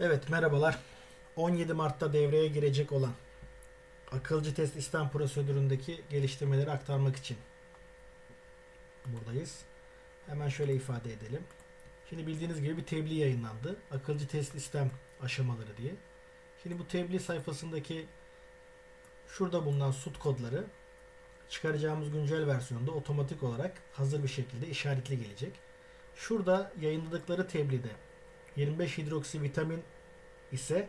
Evet merhabalar. 17 Mart'ta devreye girecek olan akılcı test istem prosedüründeki geliştirmeleri aktarmak için buradayız. Hemen şöyle ifade edelim. Şimdi bildiğiniz gibi bir tebliğ yayınlandı. Akılcı test istem aşamaları diye. Şimdi bu tebliğ sayfasındaki şurada bulunan sut kodları çıkaracağımız güncel versiyonda otomatik olarak hazır bir şekilde işaretli gelecek. Şurada yayınladıkları tebliğde 25 hidroksi vitamin ise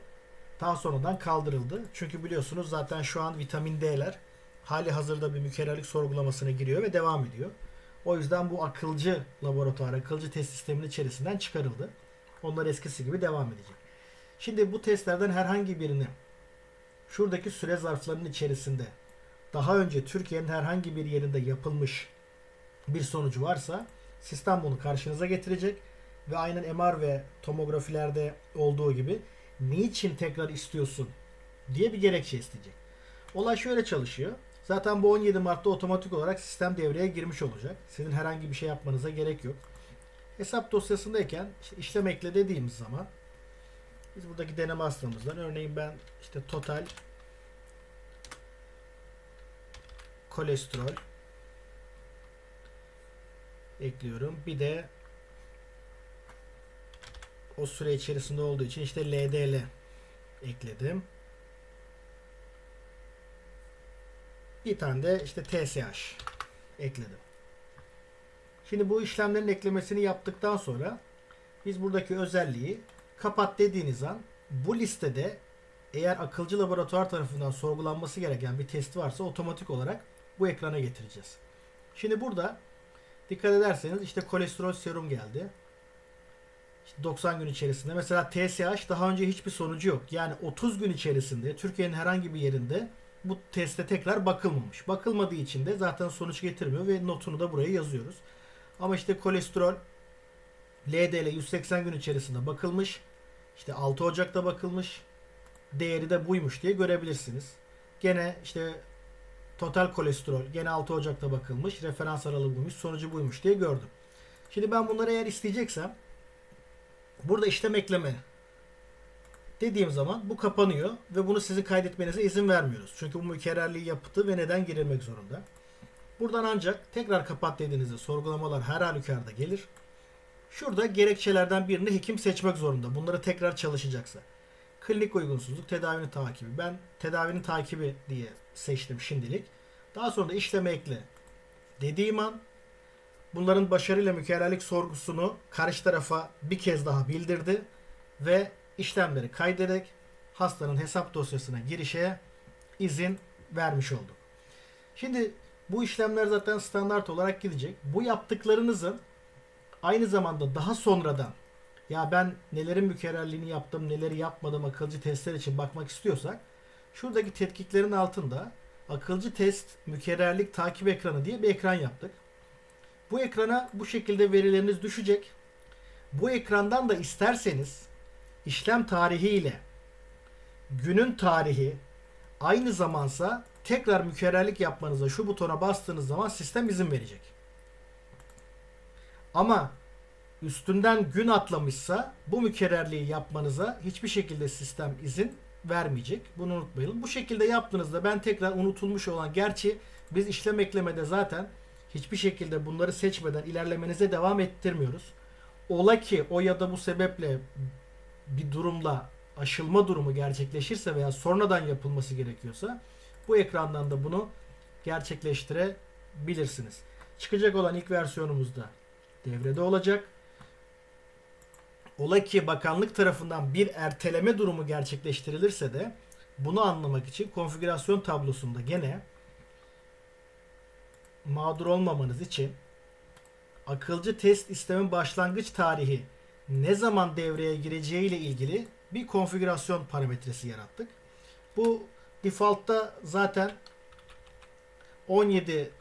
daha sonradan kaldırıldı. Çünkü biliyorsunuz zaten şu an vitamin D'ler hali hazırda bir mükerrerlik sorgulamasına giriyor ve devam ediyor. O yüzden bu akılcı laboratuvar, akılcı test sisteminin içerisinden çıkarıldı. Onlar eskisi gibi devam edecek. Şimdi bu testlerden herhangi birini şuradaki süre zarflarının içerisinde daha önce Türkiye'nin herhangi bir yerinde yapılmış bir sonucu varsa sistem bunu karşınıza getirecek ve aynen MR ve tomografilerde olduğu gibi niçin tekrar istiyorsun diye bir gerekçe isteyecek. Olay şöyle çalışıyor. Zaten bu 17 Mart'ta otomatik olarak sistem devreye girmiş olacak. Sizin herhangi bir şey yapmanıza gerek yok. Hesap dosyasındayken işlem ekle dediğimiz zaman biz buradaki deneme hastamızdan örneğin ben işte total kolesterol ekliyorum. Bir de o süre içerisinde olduğu için işte LDL ekledim. Bir tane de işte TSH ekledim. Şimdi bu işlemlerin eklemesini yaptıktan sonra biz buradaki özelliği kapat dediğiniz an bu listede eğer akılcı laboratuvar tarafından sorgulanması gereken bir test varsa otomatik olarak bu ekrana getireceğiz. Şimdi burada dikkat ederseniz işte kolesterol serum geldi. İşte 90 gün içerisinde. Mesela TSH daha önce hiçbir sonucu yok. Yani 30 gün içerisinde Türkiye'nin herhangi bir yerinde bu teste tekrar bakılmamış. Bakılmadığı için de zaten sonuç getirmiyor ve notunu da buraya yazıyoruz. Ama işte kolesterol LDL 180 gün içerisinde bakılmış. İşte 6 Ocak'ta bakılmış. Değeri de buymuş diye görebilirsiniz. Gene işte total kolesterol gene 6 Ocak'ta bakılmış. Referans aralığı buymuş. Sonucu buymuş diye gördüm. Şimdi ben bunları eğer isteyeceksem burada işlem ekleme dediğim zaman bu kapanıyor ve bunu sizin kaydetmenize izin vermiyoruz. Çünkü bu mükerrerliği yaptı ve neden girilmek zorunda. Buradan ancak tekrar kapat dediğinizde sorgulamalar her halükarda gelir. Şurada gerekçelerden birini hekim seçmek zorunda. Bunları tekrar çalışacaksa. Klinik uygunsuzluk, tedavinin takibi. Ben tedavinin takibi diye seçtim şimdilik. Daha sonra da işleme ekle dediğim an bunların başarıyla mükerrerlik sorgusunu karşı tarafa bir kez daha bildirdi ve işlemleri kaydederek hastanın hesap dosyasına girişe izin vermiş olduk. Şimdi bu işlemler zaten standart olarak gidecek. Bu yaptıklarınızın aynı zamanda daha sonradan ya ben nelerin mükerrerliğini yaptım, neleri yapmadım akılcı testler için bakmak istiyorsak şuradaki tetkiklerin altında akılcı test mükerrerlik takip ekranı diye bir ekran yaptık. Bu ekrana bu şekilde verileriniz düşecek. Bu ekrandan da isterseniz işlem tarihi ile günün tarihi aynı zamansa tekrar mükerrerlik yapmanıza şu butona bastığınız zaman sistem izin verecek. Ama üstünden gün atlamışsa bu mükerrerliği yapmanıza hiçbir şekilde sistem izin vermeyecek. Bunu unutmayalım. Bu şekilde yaptığınızda ben tekrar unutulmuş olan gerçi biz işlem eklemede zaten hiçbir şekilde bunları seçmeden ilerlemenize devam ettirmiyoruz. Ola ki o ya da bu sebeple bir durumla aşılma durumu gerçekleşirse veya sonradan yapılması gerekiyorsa bu ekrandan da bunu gerçekleştirebilirsiniz. Çıkacak olan ilk versiyonumuzda devrede olacak. Ola ki bakanlık tarafından bir erteleme durumu gerçekleştirilirse de bunu anlamak için konfigürasyon tablosunda gene mağdur olmamanız için akılcı test istemin başlangıç tarihi ne zaman devreye gireceği ile ilgili bir konfigürasyon parametresi yarattık. Bu default'ta zaten 17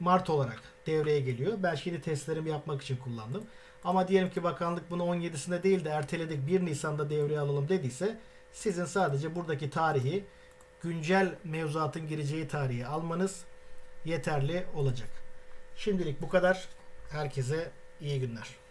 Mart olarak devreye geliyor. Ben şimdi testlerimi yapmak için kullandım. Ama diyelim ki bakanlık bunu 17'sinde değil de erteledik 1 Nisan'da devreye alalım dediyse sizin sadece buradaki tarihi güncel mevzuatın gireceği tarihi almanız yeterli olacak. Şimdilik bu kadar. Herkese iyi günler.